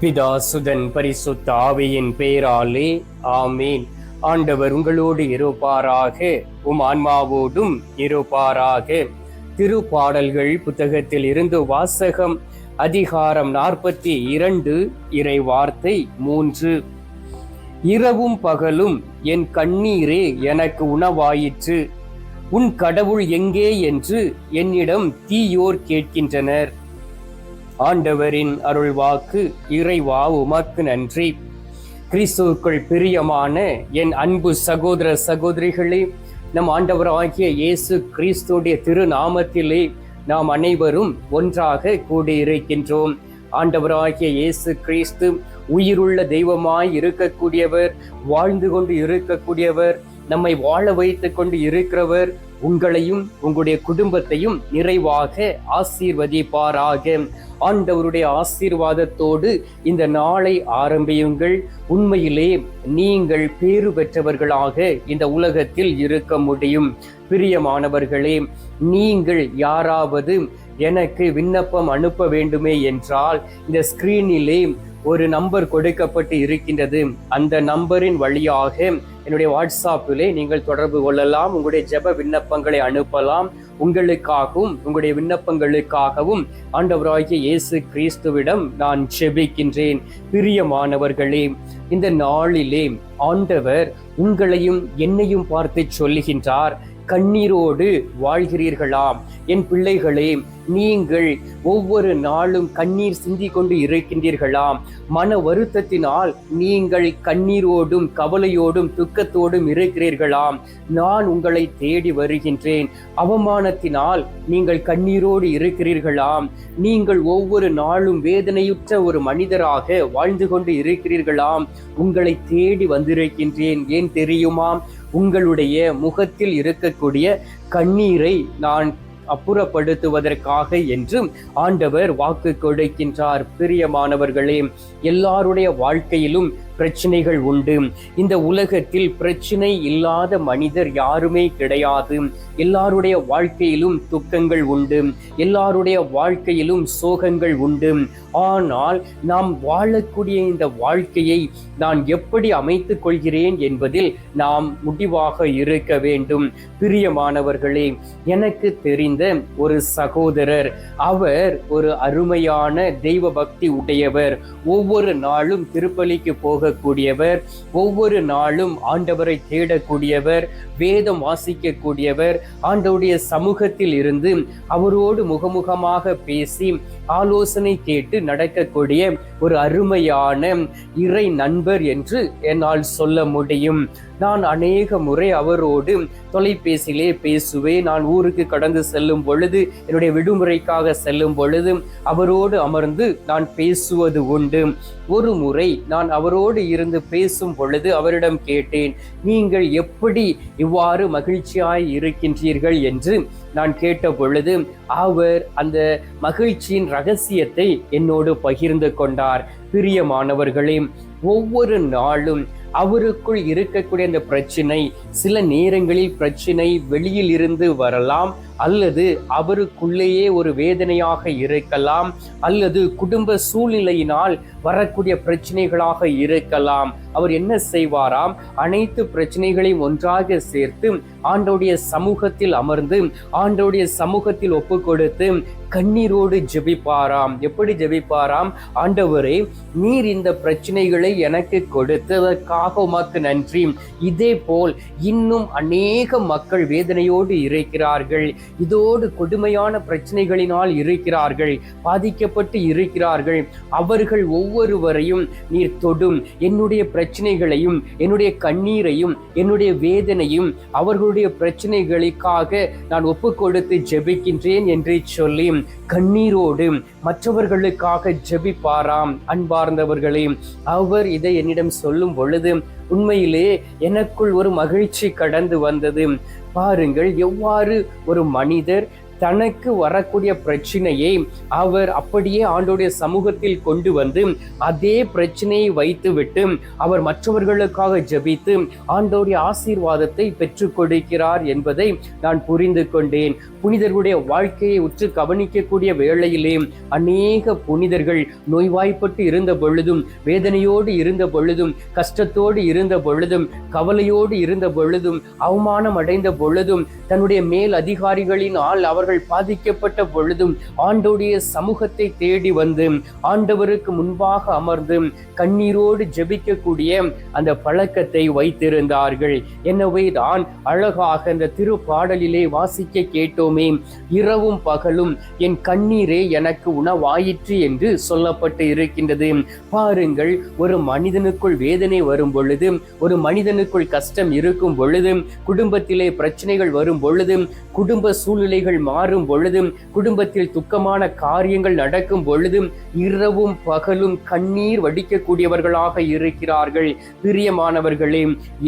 பிதாசுதன் பரிசுத்த ஆவியின் பெயராலே ஆமீன். ஆண்டவர் உங்களோடு இருப்பாராக உம் ஆன்மாவோடும் இருப்பாராக. திருப்பாடல்கள் புத்தகத்தில் இருந்து வாசகம் அதிகாரம் நாற்பத்தி இரண்டு இறை வார்த்தை மூன்று. இரவும் பகலும் என் கண்ணீரே எனக்கு உணவாயிற்று. உன் கடவுள் எங்கே என்று என்னிடம் தீயோர் கேட்கின்றனர். ஆண்டவரின் அருள்வாக்கு இறைவா உமக்கு நன்றி. கிறிஸ்துவுக்குள் பிரியமான என் அன்பு சகோதர சகோதரிகளே நம் ஆண்டவராகிய இயேசு கிறிஸ்துடைய திருநாமத்திலே நாம் அனைவரும் ஒன்றாக கூடியிருக்கின்றோம். ஆண்டவராகிய இயேசு கிறிஸ்து உயிருள்ள தெய்வமாய் இருக்கக்கூடியவர் வாழ்ந்து கொண்டு இருக்கக்கூடியவர் நம்மை வாழ வைத்துக் கொண்டு இருக்கிறவர் உங்களையும் உங்களுடைய குடும்பத்தையும் நிறைவாக ஆசீர்வதிப்பாராக. ஆண்டவருடைய ஆசீர்வாதத்தோடு இந்த நாளை ஆரம்பியுங்கள். உண்மையிலே நீங்கள் பேறு பெற்றவர்களாக இந்த உலகத்தில் இருக்க முடியும். பிரியமானவர்களே நீங்கள் யாராவது எனக்கு விண்ணப்பம் அனுப்ப வேண்டுமே என்றால் இந்த ஸ்கிரீனிலே ஒரு நம்பர் கொடுக்கப்பட்டு இருக்கின்றது. அந்த நம்பரின் வழியாக என்னுடைய வாட்ஸ்அப்பிலே நீங்கள் தொடர்பு கொள்ளலாம். உங்களுடைய ஜெப விண்ணப்பங்களை அனுப்பலாம். உங்களுக்காகவும் உங்களுடைய விண்ணப்பங்களுக்காகவும் ஆண்டவராகிய இயேசு கிறிஸ்துவிடம் நான் செபிக்கின்றேன் பிரியமானவர்களே இந்த நாளிலே ஆண்டவர் உங்களையும் என்னையும் பார்த்து சொல்லுகின்றார். கண்ணீரோடு வாழ்கிறீர்களாம். என் பிள்ளைகளே நீங்கள் ஒவ்வொரு நாளும் கண்ணீர் சிந்தி கொண்டு இருக்கின்றீர்களாம் மன வருத்தத்தினால் நீங்கள் கண்ணீரோடும் கவலையோடும் துக்கத்தோடும் இருக்கிறீர்களாம் நான் உங்களை தேடி வருகின்றேன். அவமானத்தினால் நீங்கள் கண்ணீரோடு இருக்கிறீர்களாம் நீங்கள் ஒவ்வொரு நாளும் வேதனையுற்ற ஒரு மனிதராக வாழ்ந்து கொண்டு இருக்கிறீர்களாம் உங்களை தேடி வந்திருக்கின்றேன். ஏன் தெரியுமா உங்களுடைய முகத்தில் இருக்கக்கூடிய கண்ணீரை நான் அப்புறப்படுத்துவதற்காக என்றும் ஆண்டவர் வாக்கு கொடுக்கின்றார். பிரியமானவர்களே எல்லாருடைய வாழ்க்கையிலும் பிரச்சனைகள் உண்டு. இந்த உலகத்தில் பிரச்சனை இல்லாத மனிதர் யாருமே கிடையாது. எல்லாருடைய வாழ்க்கையிலும் துக்கங்கள் உண்டு. எல்லாருடைய வாழ்க்கையிலும் சோகங்கள் உண்டு. ஆனால் நாம் வாழக்கூடிய இந்த வாழ்க்கையை நான் எப்படி அமைத்துக் கொள்கிறேன் என்பதில் நாம் முடிவாக இருக்க வேண்டும். பிரியமானவர்களே எனக்கு தெரிந்த ஒரு சகோதரர் அவர் ஒரு அருமையான தெய்வ பக்தி உடையவர். ஒவ்வொரு நாளும் திருப்பலிக்கு போகக்கூடியவர் ஒவ்வொரு நாளும் ஆண்டவரை தேடக்கூடியவர் வேதம் வாசிக்கக்கூடியவர் ஆண்டவருடைய சமூகத்தில் இருந்து அவரோடு முகமுகமாக பேசி ஆலோசனை கேட்டு நடக்கக்கூடிய ஒரு அருமையான இறை நண்பர் என்று என்னால் சொல்ல முடியும். நான் அநேக முறை அவரோடு தொலைபேசியிலே பேசுவேன். நான் ஊருக்கு கடந்து செல்லும் பொழுது என்னுடைய விடுமுறைக்காக செல்லும் பொழுது அவரோடு அமர்ந்து நான் பேசுவது உண்டு. ஒரு முறை நான் அவரோடு இருந்து பேசும் பொழுது அவரிடம் கேட்டேன் நீங்கள் எப்படி இவ்வாறு மகிழ்ச்சியாய் இருக்கின்றீர்கள்? என்று நான் கேட்ட பொழுது அவர் அந்த மகிழ்ச்சியின் ரகசியத்தை என்னோடு பகிர்ந்து கொண்டார். பிரியமானவர்களே ஒவ்வொரு நாளும் அவருக்குள் இருக்கக்கூடிய அந்த பிரச்சனை சில நேரங்களில் பிரச்சனை வெளியில் இருந்து வரலாம் அல்லது அவருக்குள்ளேயே ஒரு வேதனையாக இருக்கலாம் அல்லது குடும்ப சூழ்நிலையினால் வரக்கூடிய பிரச்சனைகளாக இருக்கலாம். அவர் என்ன செய்வாராம்? அனைத்து பிரச்சனைகளையும் ஒன்றாக சேர்த்து ஆண்டோடைய சமூகத்தில் அமர்ந்து ஆண்டோடைய சமூகத்தில் ஒப்பு கொடுத்து கண்ணீரோடு ஜெபிப்பாராம். எப்படி ஜெபிப்பாராம்? ஆண்டவரே நீர் இந்த பிரச்சனைகளை எனக்கு கொடுத்ததற்காக உமக்கு நன்றி. இதே போல் இன்னும் அநேக மக்கள் வேதனையோடு இருக்கிறார்கள். இதோடு கொடுமையான பிரச்சனைகளினால் இருக்கிறார்கள். பாதிக்கப்பட்டு இருக்கிறார்கள். அவர்கள் ஒவ்வொருவரையும் நீர் தொடும். என்னுடைய பிரச்சனைகளையும் என்னுடைய கண்ணீரையும் என்னுடைய வேதனையும் அவர்களுடைய பிரச்சனைகளுக்காக நான் ஒப்பு கொடுத்து ஜெபிக்கின்றேன் என்று சொல்லி கண்ணீரோடு மற்றவர்களுக்காக ஜெபிப்பாராம். அன்பார்ந்தவர்களே அவர் இதை என்னிடம் சொல்லும் பொழுது உண்மையிலே எனக்குள் ஒரு மகிழ்ச்சி கடந்து வந்தது. பாருங்கள் எவ்வாறு ஒரு மனிதர் தனக்கு வரக்கூடிய பிரச்சனையை அவர் அப்படியே ஆண்டோடைய சமூகத்தில் கொண்டு வந்து அதே பிரச்சனையை வைத்துவிட்டு அவர் மற்றவர்களுக்காக ஜெபித்து ஆண்டோடைய ஆசீர்வாதத்தை பெற்றுக் கொடுக்கிறார் என்பதை நான் புரிந்து கொண்டேன். புனிதர்களுடைய வாழ்க்கையை உற்று கவனிக்கக்கூடிய வேளையிலே அநேக புனிதர்கள் நோய்வாய்ப்பட்டு இருந்த பொழுதும் வேதனையோடு இருந்த பொழுதும் கஷ்டத்தோடு இருந்த பொழுதும் கவலையோடு இருந்த பொழுதும் அவமானம் அடைந்த பொழுதும் தன்னுடைய மேல் அதிகாரிகளினால் அவர்கள் பாதிக்கப்பட்ட பொழுதும் ஆண்டோடைய சமூகத்தை தேடி வந்து ஆண்டவருக்கு முன்பாக அமர்ந்து கண்ணீரோடு ஜெபிக்கக்கூடிய அந்த பழக்கத்தை வைத்திருந்தார்கள். எனவே தான் அழகாக அந்த திருப்பாடலிலே வாசிக்க கேட்டோமே இரவும் பகலும் என் கண்ணீரே எனக்கு உணவாயிற்று என்று சொல்லப்பட்டு இருக்கின்றது. பாருங்கள் ஒரு மனிதனுக்குள் வேதனை வரும் பொழுது ஒரு மனிதனுக்குள் கஷ்டம் இருக்கும் பொழுது குடும்பத்திலே பிரச்சனைகள் வரும் பொழுது குடும்ப சூழ்நிலைகள் மாறும் பொழுதும் குடும்பத்தில் துக்கமான காரியங்கள் நடக்கும் பொழுதும் இரவும் பகலும் கண்ணீர் வடிக்கக்கூடியவர்களாக இருக்கிறார்கள். பிரியமானவர்களே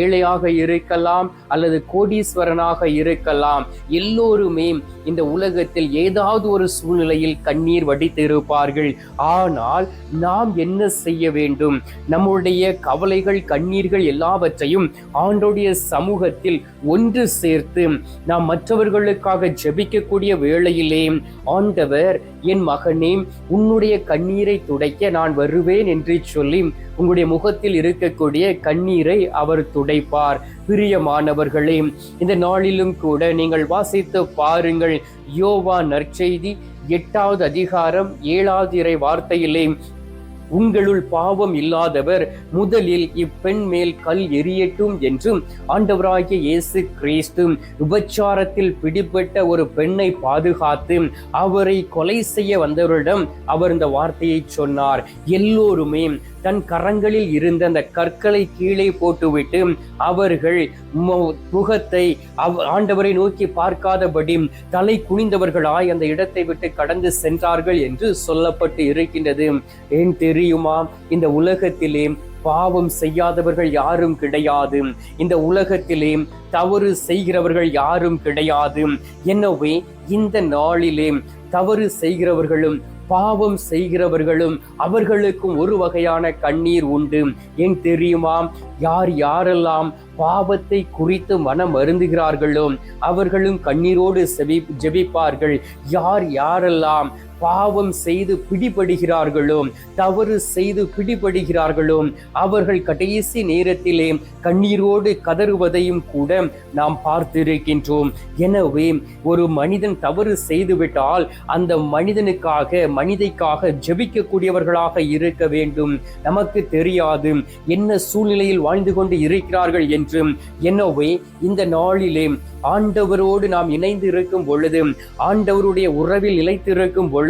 ஏழையாக இருக்கலாம் அல்லது கோடீஸ்வரனாக இருக்கலாம் எல்லோருமே இந்த உலகத்தில் ஏதாவது ஒரு சூழ்நிலையில் கண்ணீர் வடித்து இருப்பார்கள் ஆனால் நாம் என்ன செய்ய வேண்டும்? நம்முடைய கவலைகள் கண்ணீர்கள் எல்லாவற்றையும் ஆண்டோடைய சமூகத்தில் ஒன்று சேர்த்து நாம் மற்றவர்களுக்காக ஜெபிக்கக்கூடிய வேளையிலே ஆண்டவர் என் மகனே உன்னுடைய கண்ணீரை துடைக்க நான் வருவேன் என்று சொல்லி உங்களுடைய முகத்தில் இருக்கக்கூடிய கண்ணீரை அவர் துடைப்பார். பிரியமானவர்களே இந்த நாளிலும் கூட நீங்கள் வாசித்து பாருங்கள். யோவா நற்செய்தி எட்டாவது அதிகாரம் ஏழாவது இறை வார்த்தையிலே உங்களுள் பாவம் இல்லாதவர் முதலில் இப்பெண் மேல் கல் எரியட்டும் என்றும் ஆண்டவராகிய இயேசு கிறிஸ்து விபச்சாரத்தில் பிடிபட்ட ஒரு பெண்ணை பாதுகாத்து அவரை கொலை செய்ய வந்தவரிடம் அவர் இந்த வார்த்தையை சொன்னார். எல்லோருமே தன் கரங்களில் இருந்த அந்த கற்களை கீழே போட்டுவிட்டு அவர்கள் மு- முகத்தை அவ்- ஆண்டவரை நோக்கி பார்க்காதபடி தலை குனிந்தவர்களாய் அந்த இடத்தை விட்டு கடந்து சென்றார்கள் என்று சொல்லப்பட்டு இருக்கின்றது. ஏன் தெரியுமா? இந்த உலகத்திலே பாவம் செய்யாதவர்கள் யாரும் கிடையாது. இந்த உலகத்திலே தவறு செய்கிறவர்கள் யாரும் கிடையாது. எனவே இந்த நாளிலே தவறு செய்கிறவர்களும் பாவம் செய்கிறவர்களும் அவர்களுக்கும் ஒரு வகையான கண்ணீர் உண்டு. ஏன் தெரியுமா? யார் யாரெல்லாம் பாவத்தை குறித்து மனம் அருந்துகிறார்களோ அவர்களும் கண்ணீரோடு செவி ஜெபிப்பார்கள். யார் யாரெல்லாம் பாவம் செய்து பிடிபடுகிறார்களோ தவறு செய்து பிடிபடுகிறார்களோ அவர்கள் கடைசி நேரத்திலே கண்ணீரோடு கதறுவதையும் கூட நாம் பார்த்திருக்கின்றோம். எனவே ஒரு மனிதன் தவறு செய்துவிட்டால் அந்த மனிதனுக்காக மனிதைக்காக ஜெபிக்கக்கூடியவர்களாக இருக்க வேண்டும். நமக்கு தெரியாது என்ன சூழ்நிலையில் வாழ்ந்து கொண்டு இருக்கிறார்கள் என்று எனவே இந்த நாளிலே ஆண்டவரோடு நாம் இணைந்து இருக்கும் பொழுது ஆண்டவருடைய உறவில் நிலைத்திருக்கும் பொழுது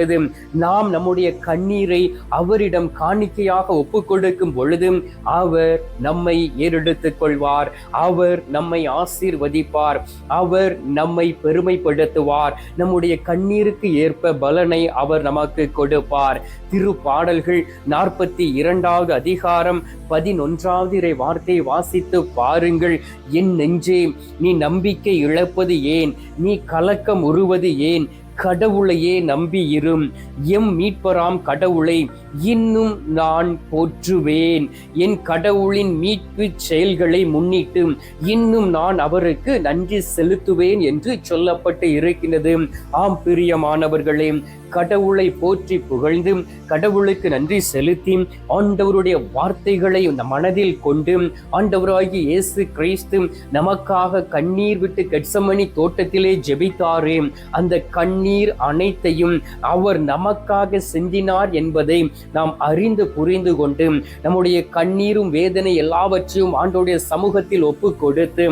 நாம் நம்முடைய கண்ணீரை அவரிடம் காணிக்கையாக ஒப்பு கொடுக்கும் பொழுது அவர் நம்மை ஏறெடுத்துக் கொள்வார் அவர் நம்மை ஆசீர்வதிப்பார். அவர் நம்மை பெருமைப்படுத்துவார். நம்முடைய கண்ணீருக்கு ஏற்ப பலனை அவர் நமக்கு கொடுப்பார். திருப்பாடல்கள் நாற்பத்தி இரண்டாவது அதிகாரம் பதினொன்றாவது இறை வார்த்தையை வாசித்து பாருங்கள். என் நெஞ்சே நீ நம்பிக்கை இழப்பது ஏன்? நீ கலக்கம் உருவது ஏன்? கடவுளையே நம்பி இரும். எம் மீட்பராம் கடவுளை இன்னும் நான் போற்றுவேன். என் கடவுளின் மீட்பு செயல்களை முன்னிட்டு இன்னும் நான் அவருக்கு நன்றி செலுத்துவேன் என்று சொல்லப்பட்டு இருக்கின்றது. ஆம் பிரியமானவர்களே கடவுளை போற்றி புகழ்ந்து கடவுளுக்கு நன்றி செலுத்தி ஆண்டவருடைய வார்த்தைகளை இந்த மனதில் கொண்டு ஆண்டவராகி இயேசு கிறிஸ்து நமக்காக கண்ணீர் விட்டு கெட்சமணி தோட்டத்திலே ஜெபித்தாரே. அந்த கண்ணீர் அனைத்தையும் அவர் நமக்காக சிந்தினார் என்பதை நாம் அறிந்து புரிந்து கொண்டு நம்முடைய கண்ணீரும் வேதனை எல்லாவற்றையும் ஆண்டோடைய சமூகத்தில் ஒப்பு கொடுத்து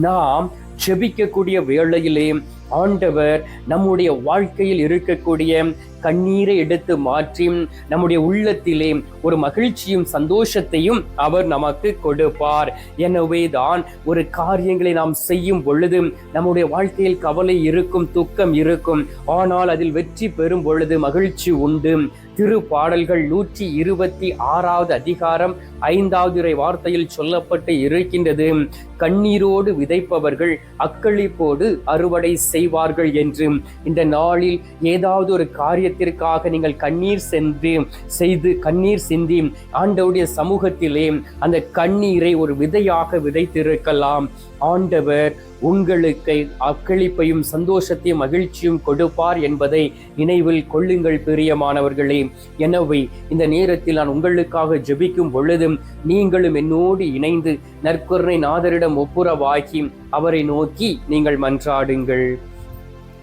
நாம் செபிக்கக்கூடிய வேளையிலே ஆண்டவர் நம்முடைய வாழ்க்கையில் இருக்கக்கூடிய கண்ணீரை எடுத்து மாற்றி நம்முடைய உள்ளத்திலே ஒரு மகிழ்ச்சியும் சந்தோஷத்தையும் அவர் நமக்கு கொடுப்பார். எனவே தான் ஒரு காரியங்களை நாம் செய்யும் பொழுது நம்முடைய வாழ்க்கையில் கவலை இருக்கும் துக்கம் இருக்கும். ஆனால் அதில் வெற்றி பெறும் பொழுது மகிழ்ச்சி உண்டு. திரு பாடல்கள் நூற்றி இருபத்தி ஆறாவது அதிகாரம் ஐந்தாவது இறை வார்த்தையில் சொல்லப்பட்டு இருக்கின்றது. கண்ணீரோடு விதைப்பவர்கள் அக்களிப்போடு அறுவடை செய்வார்கள் என்று இந்த நாளில் ஏதாவது ஒரு காரியத்திற்காக நீங்கள் கண்ணீர் சென்று செய்து கண்ணீர் சிந்தி ஆண்டவருடைய சமூகத்திலே அந்த கண்ணீரை ஒரு விதையாக விதைத்திருக்கலாம். ஆண்டவர் உங்களுக்கு அக்களிப்பையும் சந்தோஷத்தையும் மகிழ்ச்சியும் கொடுப்பார் என்பதை நினைவில் கொள்ளுங்கள் பிரியமானவர்களே. எனவே இந்த நேரத்தில் நான் உங்களுக்காக ஜெபிக்கும் பொழுதும் நீங்களும் என்னோடு இணைந்து நற்கருணை நாதரிடம் ஒப்புரவாக்கி அவரை நோக்கி நீங்கள் மன்றாடுங்கள்.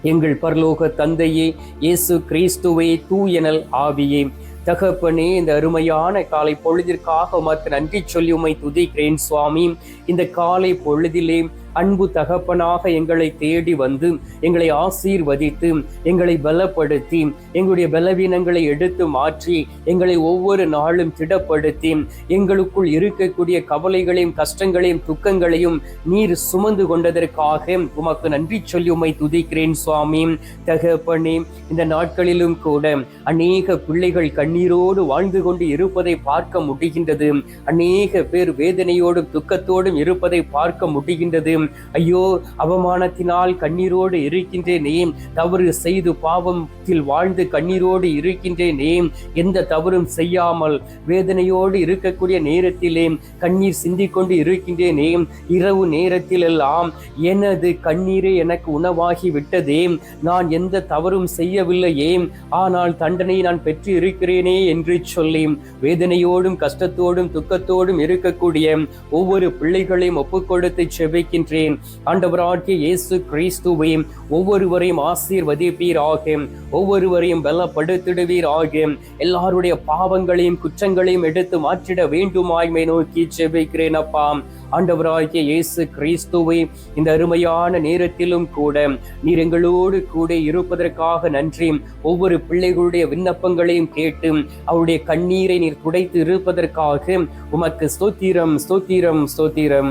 எங்கள் பரலோக தந்தையே இயேசு கிறிஸ்துவே தூயனல் ஆவியே. தகப்பனே இந்த அருமையான காலை பொழுதிற்காக உமக்கு நன்றி சொல்லி உமை துதிக்கிறேன் சுவாமி. இந்த காலை பொழுதிலே அன்பு தகப்பனாக எங்களை தேடி வந்து எங்களை ஆசீர்வதித்து எங்களை பலப்படுத்தி எங்களுடைய பலவீனங்களை எடுத்து மாற்றி எங்களை ஒவ்வொரு நாளும் திடப்படுத்தி எங்களுக்குள் இருக்கக்கூடிய கவலைகளையும் கஷ்டங்களையும் துக்கங்களையும் நீர் சுமந்து கொண்டதற்காக உமக்கு நன்றி சொல்லி உமை துதிக்கிறேன் சுவாமி. தகப்பனே இந்த நாட்களிலும் கூட அநேக பிள்ளைகள் கண்ணீரோடு வாழ்ந்து கொண்டு இருப்பதை பார்க்க முடிகின்றது. அநேக பேர் வேதனையோடும் துக்கத்தோடும் இருப்பதை பார்க்க முடிகின்றது. ஐயோ அவமானத்தினால் கண்ணீரோடு இருக்கின்றேனே. தவறு செய்து பாவத்தில் வாழ்ந்து கண்ணீரோடு இருக்கின்றேனே. எந்த தவறும் செய்யாமல் வேதனையோடு இருக்கக்கூடிய நேரத்திலே கண்ணீர் சிந்திக்கொண்டு இருக்கின்றேனே. இரவு நேரத்தில் எல்லாம் எனது கண்ணீரே எனக்கு உணவாகி விட்டதே. நான் எந்த தவறும் செய்யவில்லையே. ஆனால் தண்டனை நான் பெற்று இருக்கிறேனே என்று சொல்லி வேதனையோடும் கஷ்டத்தோடும் துக்கத்தோடும் இருக்கக்கூடிய ஒவ்வொரு பிள்ளைகளையும் ஒப்புக்கொடுத்து செபிக்கின்றேன் ஆண்டவராகிய இயேசு கிறிஸ்துவை ஒவ்வொருவரையும் ஆசீர்வதிப்பீர் ஆகும் ஒவ்வொருவரையும் பலப்படுத்திடுவீராக. எல்லாருடைய பாவங்களையும் குற்றங்களையும் எடுத்து மாற்றிட வேண்டுமாய்மை நோக்கி செபிக்கிறேன் அப்பா. ஆண்டவராகிய இயேசு கிறிஸ்துவை இந்த அருமையான நேரத்திலும் கூட நீர் எங்களோடு கூட இருப்பதற்காக நன்றி. ஒவ்வொரு பிள்ளைகளுடைய விண்ணப்பங்களையும் கேட்டு அவருடைய கண்ணீரை நீர் துடைத்து இருப்பதற்காக உமக்கு ஸ்தோத்திரம் ஸ்தோத்திரம் ஸ்தோத்திரம்.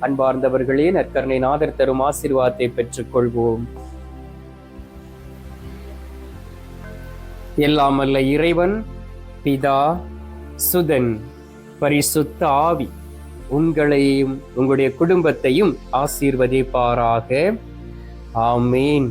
அன்பார்ந்தவர்களே நற்கரணை நாதர் தரும் ஆசீர்வாதத்தை பெற்றுக்கொள்வோம். எல்லாம் அல்ல இறைவன் பிதா சுதன் பரிசுத்த ஆவி உங்களையும் உங்களுடைய குடும்பத்தையும் ஆசீர்வதிப்பாராக. ஆமேன்.